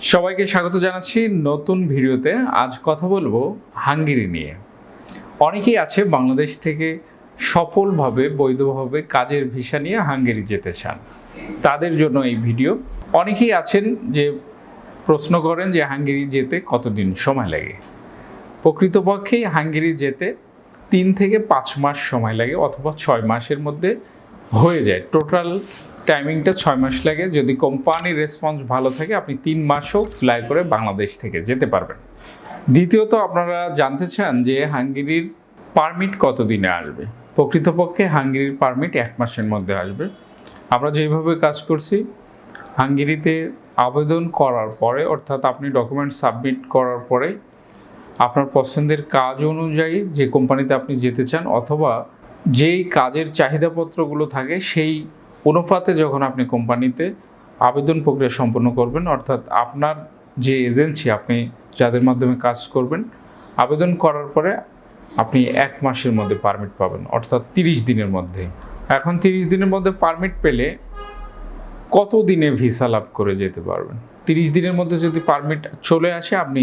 সবাইকে স্বাগত জানাচ্ছি নতুন ভিডিওতে। আজ কথা বলব হাঙ্গেরি নিয়ে। অনেকেই আছে বাংলাদেশ থেকে সফলভাবে, বৈধভাবে কাজের ভিসা নিয়ে হাঙ্গেরি যেতে চান। তাদের জন্য এই ভিডিও। অনেকেই আছেন যে প্রশ্ন করেন যে হাঙ্গেরি যেতে কতদিন সময় লাগে? প্রকৃতপক্ষে হাঙ্গেরি যেতে তিন থেকে পাঁচ মাস সময় লাগে অথবা ছয় মাসের মধ্যে হয়ে যায়। টোটাল টাইমিংটা ছয় মাস লাগে। যদি কোম্পানির রেসপন্স ভালো থাকে, আপনি তিন মাসও ফ্লাই করে বাংলাদেশ থেকে যেতে পারবেন। দ্বিতীয়ত, আপনারা জানতে চান যে হাঙ্গেরির পারমিট কত দিনে আসবে? প্রকৃতপক্ষে হাঙ্গেরির পারমিট এক মাসের মধ্যে আসবে। আমরা যেভাবে কাজ করছি, হাঙ্গেরিতে আবেদন করার পরে, অর্থাৎ আপনি ডকুমেন্ট সাবমিট করার পরে, আপনার পছন্দের কাজ অনুযায়ী যে কোম্পানিতে আপনি যেতে চান, অথবা যেই কাজের চাহিদাপত্রগুলো থাকে, সেই অনুপাতে যখন আপনি কোম্পানিতে আবেদন প্রক্রিয়া সম্পন্ন করবেন, অর্থাৎ আপনার যে এজেন্সি, আপনি যাদের মাধ্যমে কাজ করবেন, আবেদন করার পরে আপনি এক মাসের মধ্যে পারমিট পাবেন, অর্থাৎ তিরিশ দিনের মধ্যে। এখন তিরিশ দিনের মধ্যে পারমিট পেলে কত দিনে ভিসা লাভ করে যেতে পারবেন? তিরিশ দিনের মধ্যে যদি পারমিট চলে আসে, আপনি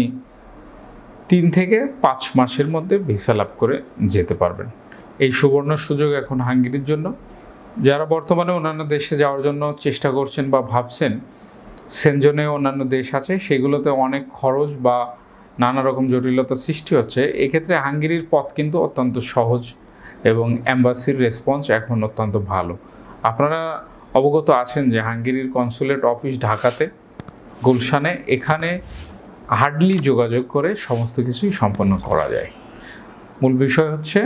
তিন থেকে পাঁচ মাসের মধ্যে ভিসা লাভ করে যেতে পারবেন। এই সুবর্ণ সুযোগ এখন হাঙ্গেরির জন্য। যারা বর্তমানে অন্যান্য দেশে যাওয়ার জন্য চেষ্টা করছেন বা ভাবছেন সেনজনে অন্যান্য দেশ আছে, সেগুলোতে অনেক খরচ বা নানা রকম জটিলতা সৃষ্টি হচ্ছে। এক্ষেত্রে হাঙ্গেরির পথ কিন্তু অত্যন্ত সহজ এবং অ্যাম্বাসির রেসপন্স এখন অত্যন্ত ভালো। আপনারা অবগত আছেন যে হাঙ্গেরির কনসুলেট অফিস ঢাকাতে, গুলশানে, এখানে হার্ডলি যোগাযোগ করে সমস্ত কিছুই সম্পন্ন করা যায়। মূল বিষয় হচ্ছে,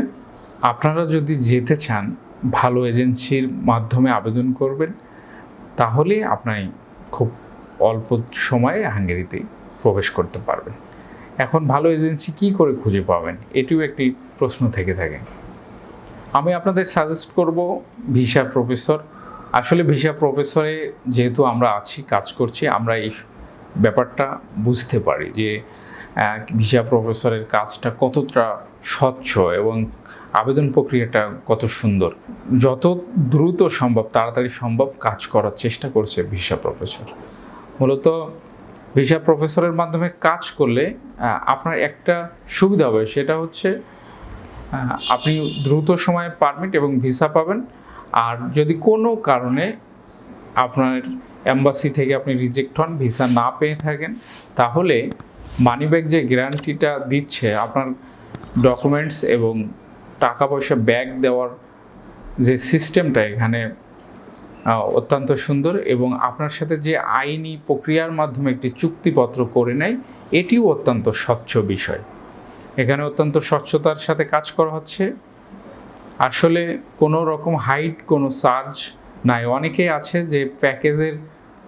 আপনারা যদি যেতে চান ভালো এজেন্সির মাধ্যমে আবেদন করবেন, তাহলে আপনি খুব অল্প সময়ে হাঙ্গেরিতে প্রবেশ করতে পারবেন। এখন ভালো এজেন্সি কি করে খুঁজে পাবেন? এটিও একটি প্রশ্ন থেকে থাকে। আমি আপনাদের সাজেস্ট করব, ভিসা প্রফেসর। আসলে ভিসা প্রফেসরে যেহেতু আমরা আছি, কাজ করছি, আমরা এই ব্যাপারটা বুঝতে পারি যে ভিসা প্রফেসরের কাজটা কতটা স্বচ্ছ এবং আবেদন প্রক্রিয়াটা কত সুন্দর। যত দ্রুত সম্ভব, তাড়াতাড়ি সম্ভব কাজ করার চেষ্টা করছে ভিসা প্রফেসর। মূলত ভিসা প্রফেসরের মাধ্যমে কাজ করলে আপনার একটা সুবিধা হবে, সেটা হচ্ছে আপনি দ্রুত সময়ে পারমিট এবং ভিসা পাবেন। আর যদি কোনো কারণে আপনার অ্যাম্বাসি থেকে আপনি রিজেক্ট হন, ভিসা না পেয়ে থাকেন, তাহলে মানিব্যাগ যে গ্যারান্টিটা দিচ্ছে, আপনার ডকুমেন্টস এবং টাকা পয়সা ব্যাগ দেওয়ার যে সিস্টেমটা এখানে অত্যন্ত সুন্দর এবং আপনার সাথে যে আইনি প্রক্রিয়ার মাধ্যমে একটি চুক্তিপত্র করে নেয়, এটিও অত্যন্ত স্বচ্ছ বিষয়। এখানে অত্যন্ত স্বচ্ছতার সাথে কাজ করা হচ্ছে। আসলে কোনো রকম হাইট, কোনো চার্জ নাই। অনেকে আছে যে প্যাকেজের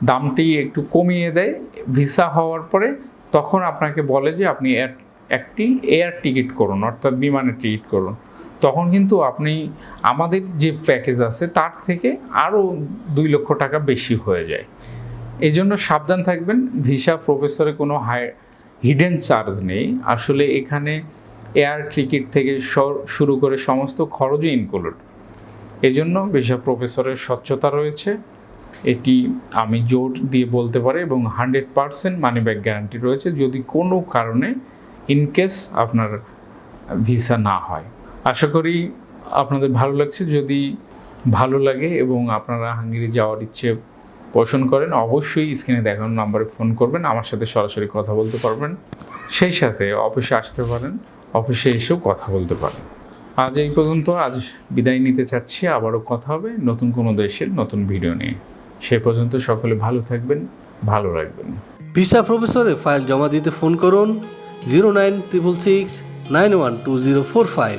দামটি একটু কমিয়ে দেয়, ভিসা হওয়ার পরে তখন আপনাকে বলে যে আপনি এক- একটি এয়ার টিকিট করুন, অর্থাৎ বিমানের টিকিট করুন। তখন কিন্তু আপনি আমাদের যে প্যাকেজ আছে, তার থেকে আরও দুই লক্ষ টাকা বেশি হয়ে যায়। এই জন্য সাবধান থাকবেন, ভিসা প্রফেসরে কোনো হাই হিডেন চার্জ নেই। আসলে এখানে এয়ার টিকিট থেকে শুরু করে সমস্ত খরচই ইনক্লুড এই জন্য ভিসা প্রফেসরের স্বচ্ছতা রয়েছে। এটি আমি জোর দিয়ে বলতে পারি এবং hundred percent money back guarantee রয়েছে যদি কোনো কারণে ইনকেস আপনার ভিসা না হয়। আশা করি আপনাদের ভালো লাগছে। যদি ভালো লাগে এবং আপনারা হাঙ্গেরি যাওয়ার ইচ্ছে পোষণ করেন, অবশ্যই স্ক্রিনে দেখানো নাম্বারে ফোন করবেন। আমার সাথে সরাসরি কথা বলতে পারবেন। সেই সাথে অফিসে আসতে পারেন, অফিসে এসেও কথা বলতে পারেন। আজ এই পর্যন্ত। আজ বিদায় নিতে চাচ্ছি। আবারও কথা হবে নতুন কোনো দেশের নতুন ভিডিও নিয়ে। সে পর্যন্ত সকলে ভালো থাকবেন, ভালো রাখবেন। ভিসা প্রফেসরে ফাইল জমা দিতে ফোন করুন, zero nine triple six nine one two zero four five.